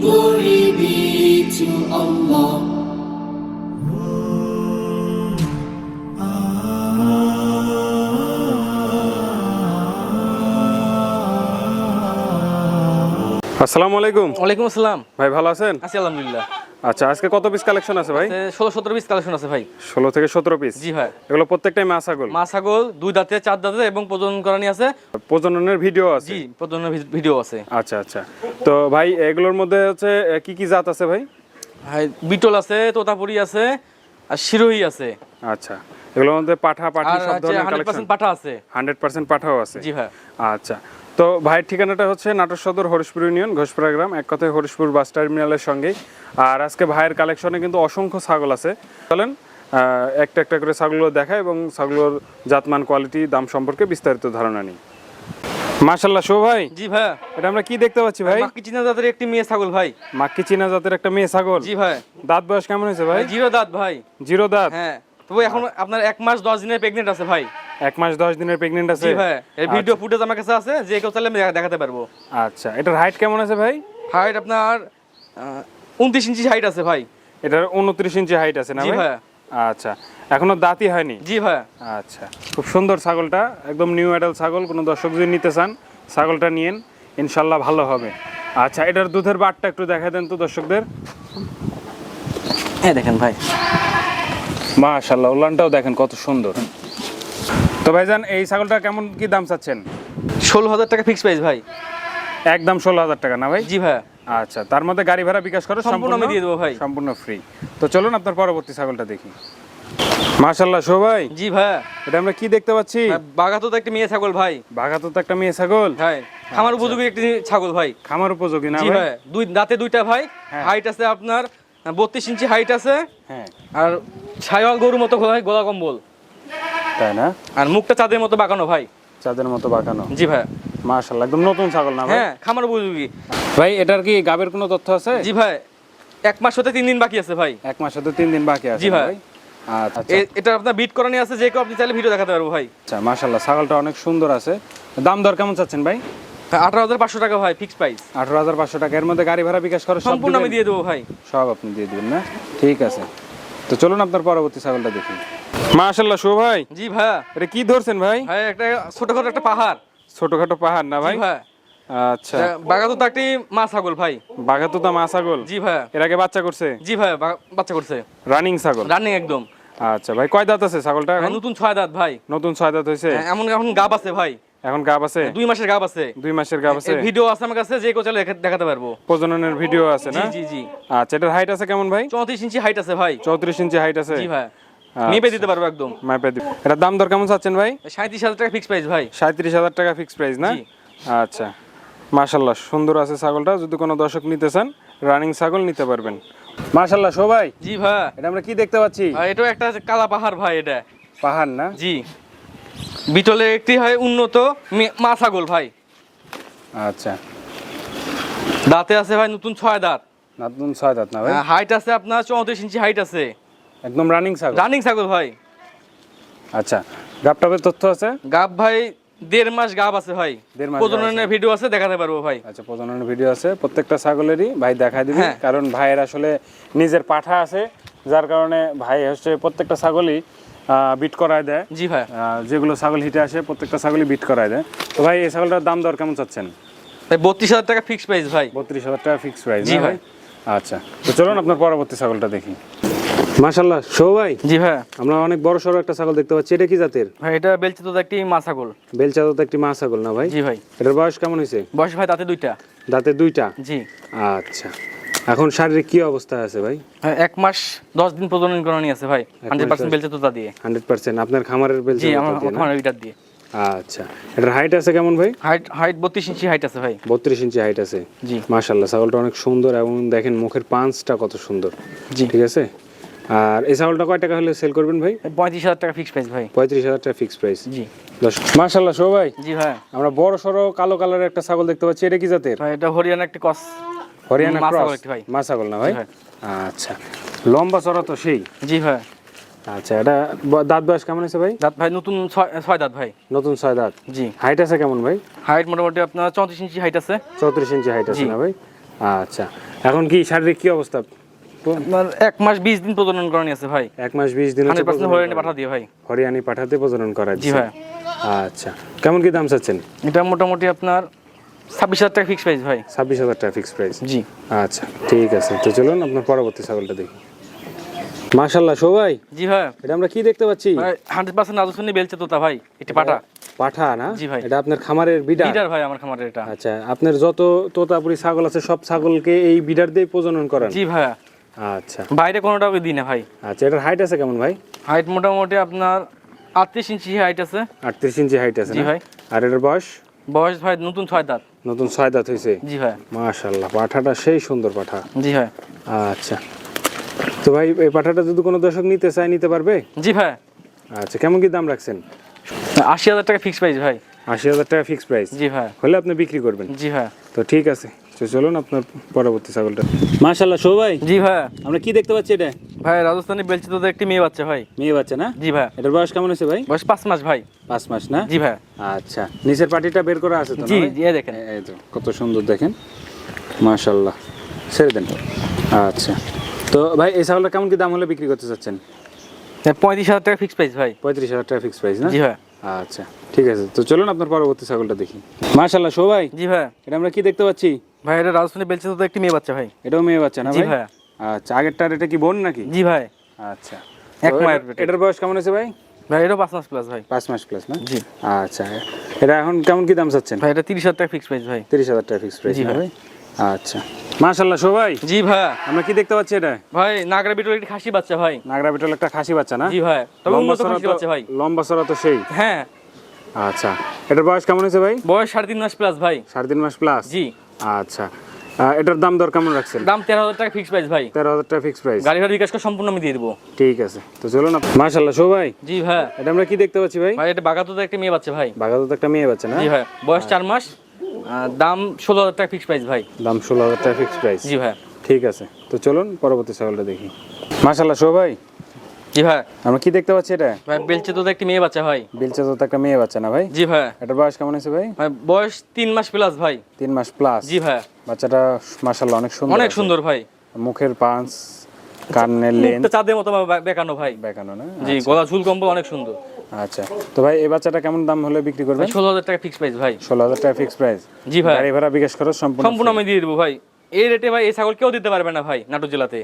Glory be to Allah. আসসালামু আলাইকুম ওয়ালাইকুম আসসালাম। ভাই ভালো আছেন? আছি আলহামদুলিল্লাহ। আচ্ছা আজকে কত পিস কালেকশন আছে ভাই? ষোলো সতেরো পিস কালেকশন আছে ভাই। ষোলো থেকে সতেরো পিস জি ভাই। এগুলো প্রত্যেকটাই মা ছাগল মা ছাগল দুই দাঁতে চার দাঁতে এবং প্রজনন করানি আছে। প্রজননের ভিডিও আছে? জি প্রজননের ভিডিও আছে। আচ্ছা আচ্ছা। তো ভাই এগুলোর মধ্যে হচ্ছে কি কি জাত আছে ভাই? ভাই বিটল আছে তোতাপুরি আছে আর শিরোহী আছে। আচ্ছা। এগুলোর মধ্যে পাঠা পাঠি সব ধরনের কালেকশন পাঠা আছে। হান্ড্রেড পার্সেন্ট পাঠাও আছে? জি ভাই। আচ্ছা। তো ভাইয়ের ঠিকানাটা হচ্ছে নাটোর সদর হরিশপুর ইউনিয়ন ঘোষপুরা গ্রাম এক কথায় হরিশপুর বাস টার্মিনালের সঙ্গেই। আর আজকে ভাইয়ের কালেকশনে কিন্তু অসংখ্য ছাগল আছে। চলেন একটা একটা করে ছাগলগুলো দেখা এবং ছাগলের জাতমান কোয়ালিটি দাম সম্পর্কে বিস্তারিত ধারণা নিই। মাশাল্লাহ শো ভাই। জি ভাই। এটা আমরা কি দেখতে পাচ্ছি ভাই? বাকি চিনা জাতের একটি মেয়ে ছাগল ভাই। মাক্কি চীনা জাতের একটা মেয়ে ছাগল। জি ভাই। দাঁত বয়স কেমন হয়েছে ভাই? জিরো দাঁত ভাই। জিরো দাঁত। হ্যাঁ। তবে এখন আপনার এক মাস দশ দিনের প্রেগনেন্ট আছে ভাই। এক মাস দশ দিনের প্রেগনেন্ট আছে। জি ভাই এর ভিডিও ফুটেজ আমার কাছে আছে যে কেউ চাইলে আমি দেখাতে পারব। আচ্ছা এটার হাইট কেমন আছে ভাই? হাইট আপনার উনত্রিশ ইঞ্চি হাইট আছে ভাই। এটার উনত্রিশ ইঞ্চি হাইট আছে না জি ভাই? আচ্ছা এখনও দাঁতই হয়নি? জি ভাই। আচ্ছা খুব সুন্দর ছাগলটা একদম নিউ অ্যাডাল ছাগল কোনো দর্শক যদি নিতে চান ছাগলটা নিয়েন ইনশাল্লাহ ভালো হবে। আচ্ছা এটার দুধের বাটটা একটু দেখা দেন তো দর্শকদের। হ্যাঁ দেখেন ভাই। মাশাল্লাহ উলানটাও দেখেন কত সুন্দর। তো ভাইজান এই ছাগলটা কেমন কি দাম চাচ্ছেন? ষোলো হাজার টাকা ফিক্স প্রাইস ভাই। একদম ষোলো হাজার টাকা না ভাই? জি ভাই। আচ্ছা তার মধ্যে গাড়ি ভাড়া বিকাশ করো সম্পূর্ণ আমি দিয়ে দেবো ভাই। সম্পূর্ণ ফ্রি তো চলুন আপনার পরবর্তী ছাগলটা দেখি। মাশাল্লাহ শো ভাই। জি ভাই। এটা আমরা কি দেখতে পাচ্ছি? বাগাতো তো একটা মেয়ে ছাগল ভাই। বাঘাতো তো একটা মেয়ে ছাগল? ভাই খামার উপযোগী একটি ছাগল ভাই। খামার উপযোগী না ভাই? দুই দাঁতে দুইটা ভাই। হ্যাঁ। হাইট আছে আপনার বত্রিশ ইঞ্চি হাইট আছে। হ্যাঁ। আর ছায়াল গরুর মতো গোলা কম্বল। তাই না? আর মুখটা চাঁদের মতো বাঁকানো ভাই। চাঁদের মতো বাঁকানো। জি ভাই। মাশাল্লাহ একদম নতুন ছাগল না ভাই? হ্যাঁ খামার উপযোগী। ভাই এটার কি গাবের কোনো তথ্য আছে? জি ভাই এক মাস হতে তিন দিন বাকি আছে ভাই। এক মাস হতে তিন দিন বাকি আছে জি ভাই। আচ্ছা এটা আপনার বিট করানি আছে যে কেউ আপনি চাইলে ভিডিও দেখাতে পারব ভাই। আচ্ছা ছাগলটা অনেক সুন্দর আছে। দাম দর কেমন চাচ্ছেন ভাই? আঠারো হাজার পাঁচশো টাকা ভাই ফিক্স প্রাইস আঠারো হাজার পাঁচশো টাকা এর মধ্যে গাড়ি ভাড়া বিকাশ করে সম্পূর্ণ আমি দিয়ে দেবো ভাই। সব আপনি দিয়ে দিবেন না? ঠিক আছে। তো চলুন আপনার পরবর্তী ছাগলটা দেখি। মাশাল্লাহ শো ভাই। জি ভাই। এটা কি ধরছেন ভাই? ভাই একটা ছোটখাটো একটা পাহাড়। ছোটখাটো পাহাড় না ভাই? ভাই। আচ্ছা। বাগাতো তো একটি মা ছাগল ভাই। বাঘাতুতা মা ছাগল জি ভাই। এর আগে বাচ্চা করছে? জি ভাই বাচ্চা করছে। রানিং ছাগল? রানিং একদম। আচ্ছা ভাই কয় দাঁত আছে ছাগলটা এখন? নতুন ছয় দাঁত ভাই। নতুন ছয় দাঁত হয়েছে? হ্যাঁ, এমন এখন গাব আছে ভাই। এখন গাব আছে? দুই মাসের গাব আছে। দুই মাসের গাব আছে? ভিডিও আছে আমার কাছে যে কেউ চাইলে দেখাতে পারব। প্রজননের ভিডিও আছে না? জি জি জি। আচ্ছা এটার হাইট আছে কেমন ভাই? চৌত্রিশ ইঞ্চি হাইট আছে ভাই। চৌত্রিশ ইঞ্চি হাইট আছে? জি ভাই। মেপে দিতে পারব একদম। মাপে দিব এটার দাম দর কেমন চাচ্ছেন ভাই? সাঁত্রিশ হাজার টাকা ফিক্স প্রাইস ভাই। সাঁত্রিশ হাজার টাকা ফিক্স প্রাইস না? আচ্ছা। মাশাল্লাহ সুন্দর আছে ছাগলটা। যদি কোনো দর্শক নিতে চান রানিং ছাগল নিতে পারবেন। মাশাল্লাহ সবাই? জি ভাই। এটা আমরা কি দেখতে পাচ্ছি? এটাও একটা কালা পাহাড় ভাই এটা। পাহাড় না? জি। বিটলের একটি হয় উন্নত মা ছাগল ভাই। আচ্ছা। দাঁতে আছে ভাই নতুন ছয় দাঁত। নতুন ছয় দাঁত না ভাই? হাইট আছে আপনার চৌত্রিশ ইঞ্চি হাইট আছে। একদম রানিং ছাগল? রানিং ছাগল ভাই। আচ্ছা গাপটাপের তথ্য আছে? গাব ভাই দেড় মাস গাব আছে ভাই। দেড় মাস প্রজননের ভিডিও আছে দেখাতে পারব ভাই। আচ্ছা প্রজননের ভিডিও আছে প্রত্যেকটা ছাগলেরই ভাই দেখায় দিবে হ্যাঁ। কারণ ভাইয়ের আসলে নিজের পাঠা আছে যার কারণে ভাই হচ্ছে প্রত্যেকটা ছাগলই বিট করায় দেয়। জি ভাই। যেগুলো ছাগল হিটে আসে প্রত্যেকটা ছাগলই বিট করায় দেয়। তো ভাই এই ছাগলটার দাম দর কেমন চাচ্ছেন? ভাই বত্রিশ হাজার টাকা ফিক্স প্রাইস ভাই। বত্রিশ হাজার টাকা ফিক্স প্রাইস জি জি ভাই। আচ্ছা তো চলুন আপনার পরবর্তী ছাগলটা দেখি। মাশাল্লাহ শো ভাই। জি ভাই। আমরা অনেক বড় সড়ো একটা ছাগল দেখতে পাচ্ছি। এটা কি জাতের? ভাই এটা একটি মা ছাগল। একটি মা ছাগল না ভাই? জি ভাই। এটার বয়স কেমন হয়েছে? বয়স ভাই তাতে দুইটা। দাঁতে দুইটা? জি। আচ্ছা। এখন শারীরিক কি অবস্থায় আছে ভাই? এক মাস দশ দিন প্রজনন করানি আছে ভাই হান্ড্রেড পার্সেন্ট দিয়ে। Hundred percent. আপনার খামারের বেলচা জি আমার আমার ওইটার দিয়ে। আচ্ছা। এটার হাইট আছে কেমন ভাই? হাইট হাইট বত্রিশ ইঞ্চি হাইট আছে ভাই। বত্রিশ ইঞ্চি হাইট আছে। জি। মাশাল্লাহ ছাগলটা অনেক সুন্দর এবং দেখেন মুখের পাঁচটা কত সুন্দর। জি। ঠিক আছে? আর এই ছাগলটা কয় টাকা হলে সেল করবেন ভাই? পঁয়ত্রিশ হাজার টাকা ফিক্স প্রাইস ভাই। পঁয়ত্রিশ হাজার টাকা ফিক্স প্রাইস জি। দশ মাশাল্লাহ শো ভাই। জি ভাই। আমরা বড় সড়ো কালো কালারের একটা ছাগল দেখতে পাচ্ছি। এটা কি জাতের? ভাই এটা হরিয়ানা একটা কস হরিয়ানা ক্রস ভাই। মা ছাগল না ভাই? আচ্ছা। লম্বা চড়া তো সেই? জি ভাই। আচ্ছা এটা দাঁত বয়স কেমন আছে ভাই? দাঁত ভাই নতুন ছয় ছয় দাঁত ভাই। নতুন ছয় দাঁত। জি। হাইট আছে কেমন ভাই? হাইট মোটামুটি আপনার চৌত্রিশ ইঞ্চি হাইট আছে। চৌত্রিশ ইঞ্চি হাইট আছে না ভাই? আচ্ছা। এখন কি শারীরিক কি অবস্থা? আপনার এক মাস বিশ দিন প্রজনন করানি আছে ভাই। এক মাস বিশ দিন হান্ড্রেড পার্সেন্ট হরিয়ানি পাঠা দিয়ে ভাই। হরিয়ানি পাঠাতে প্রজনন করা জি ভাই। আচ্ছা কেমন কি দাম চাচ্ছেন? এটা মোটামুটি আপনার ছাব্বিশ হাজার টাকা ফিক্স প্রাইস ভাই। ছাব্বিশ হাজার টাকা ফিক্স প্রাইস জি। আচ্ছা ঠিক আছে। তো চলুন আপনার পরবর্তী ছাগলটা দেখি। মাশাল্লাহ সবাই জি ভাই। এটা আমরা কি দেখতে পাচ্ছি? হান্ড্রেড পার্সেন্ট বেলছে তোতা ভাই এটি পাঠা। পাঠা না? জি ভাই। এটা আপনার খামারের বিডার? ভাই আমার খামারের এটা। আচ্ছা আপনার যত তোতাপুরি ছাগল আছে সব ছাগলকে এই বিডার দিয়ে প্রজনন করেন? জি ভাই। আচ্ছা। বাইরে কোনোটাও দিই না ভাই? আচ্ছা এটার হাইট আছে কেমন ভাই? হাইট মোটামুটি আপনার আটত্রিশ ইঞ্চি হাইট আছে। আটত্রিশ ইঞ্চি হাইট আছে জি ভাই। আর এটার বয়স? বয়স ভাই নতুন ছয় দাঁত। নতুন ছয় দাঁত হয়েছে জি ভাই। মাশাল্লাহ পাঠাটা সেই সুন্দর পাঠা। জি ভাই। আচ্ছা। তো ভাই এই পাঠাটা যদি কোনো দর্শক নিতে চায় নিতে পারবে? জি ভাই। আচ্ছা কেমন কি দাম রাখছেন? আশি হাজার টাকা ফিক্স প্রাইস ভাই। আশি হাজার টাকা ফিক্স প্রাইস জি ভাই। হলে আপনি বিক্রি করবেন। জি ভাই। তো ঠিক আছে। তো চলুন আপনার পরবর্তী ছাগলটা? মাশাল্লাহ শো ভাই? জি ভাই। আমরা কি দেখতে পাচ্ছি এটা? ভাই রাজস্থানি বেলচি তো একটি মেয়ে বাচ্চা ভাই। মেয়ে বাচ্চা না? জি ভাই। এটার বয়স কেমন আছে ভাই? বয়স পাঁচ মাস ভাই। পাঁচ মাস না? জি ভাই। আচ্ছা নিচের পাটিটা বের করা আছে তো জি জি দেখেন। এই তো কত সুন্দর দেখেন। মাশাল্লাহ ছেড়ে দেন। আচ্ছা তো ভাই এই ছাগলটা কেমন কি দাম হলে বিক্রি করতে চাচ্ছেন? পঁয়ত্রিশ হাজার টাকা ফিক্স প্রাইস ভাই। পঁয়ত্রিশ হাজার টাকা ফিক্স প্রাইস না? জি ভাই। আচ্ছা ঠিক আছে। তো চলুন আপনার পরবর্তী ছাগলটা দেখি। মাশাল্লাহ শো ভাই? জি ভাই। এটা আমরা কি দেখতে পাচ্ছি? ভাই এটা রাজস্থানি বেলচি তো একটি মেয়ে বাচ্চা ভাই। এটাও মেয়ে বাচ্চা না ভাই? আচ্ছা আগেরটার এটা কি বোন নাকি? জি ভাই। আচ্ছা। এক মায়ের এটার বয়স কেমন আছে ভাই? ভাই এটা পাঁচ মাস প্লাস ভাই। পাঁচ মাস প্লাস না? জি। আচ্ছা এটা এখন কেমন কি দাম চাচ্ছেন? ভাই এটা তিরিশ হাজার টাকা ফিক্স প্রাইস ভাই। তিরিশ হাজার টাকা ফিক্স প্রাইস ভাই। আচ্ছা। মাশাল্লাহ শো ভাই। জি ভাই। আমরা কি দেখতে পাচ্ছি এটা? ভাই নাগরা বিটল একটা খাসি বাচ্চা ভাই। নাগরা বিটল একটা খাসি বাচ্চা না? জি ভাই। তবে লম্বা উন্নত খাসি বাচ্চা ভাই। লম্বা চড়া তো সেই। হ্যাঁ। আচ্ছা এটার বয়স কেমন হয়েছে ভাই? বয়স সাড়ে তিন মাস প্লাস ভাই। সাড়ে তিন মাস প্লাস জি। আচ্ছা। এটার দাম দর কেমন রাখছেন? দাম তেরো হাজার টাকা ফিক্স প্রাইস ভাই। তেরো হাজার টাকা ফিক্স প্রাইস গাড়ি ভাড়া বিকাশ সম্পূর্ণ আমি দিয়ে দেবো। ঠিক আছে। তো চলুন মাশাল্লাহ শো ভাই। জি ভাই। এটা আমরা কি দেখতে পাচ্ছি ভাই? ভাই এটা বাগাতো তো একটা মেয়ে বাচ্চা ভাই। বাঘা তো একটা মেয়ে বাচ্চা না? জি ভাই। বয়স চার মাস। দাম ষোলো হাজার টাকা ফিক্স প্রাইস ভাই। দাম ষোলো হাজার টাকা ফিক্স প্রাইস জি ভাই। ঠিক আছে। তো চলুন পরবর্তী ছাগলটা দেখি। মাশাল্লাহ শো ভাই। জি ভাই। আমরা কি দেখতে পাচ্ছি এটা? ভাই বেলচে তো একটি মেয়ে বাচ্চা ভাই। বিলচা তো একটা মেয়ে বাচ্চা না ভাই? জি ভাই। এটার বয়স কেমন আছে ভাই? ভাই বয়স তিন মাস প্লাস ভাই। তিন মাস প্লাস জি ভাই। বাচ্চাটা অনেক সুন্দর অনেক সুন্দর ভাই। মুখের পাঁচ কানের লেন চাঁদের মতো বেকানো ভাই। বেকানো না? জি গলা ঝুল কম্বল অনেক সুন্দর। আচ্ছা। তো ভাই এই বাচ্চাটা কেমন দাম হলে বিক্রি করবেন? ভাই ষোলো হাজার টাকা ফিক্স প্রাইস ভাই। ষোলো হাজার টাকা ফিক্স প্রাইস জি ভাই। গাড়ি ভাড়া বিকাশ খরচ সম্পূর্ণ সম্পূর্ণ আমি দিয়ে দেবো ভাই। এই রেটে ভাই এই ছাগল কেউ দিতে পারবে না ভাই নাটোর জেলাতে।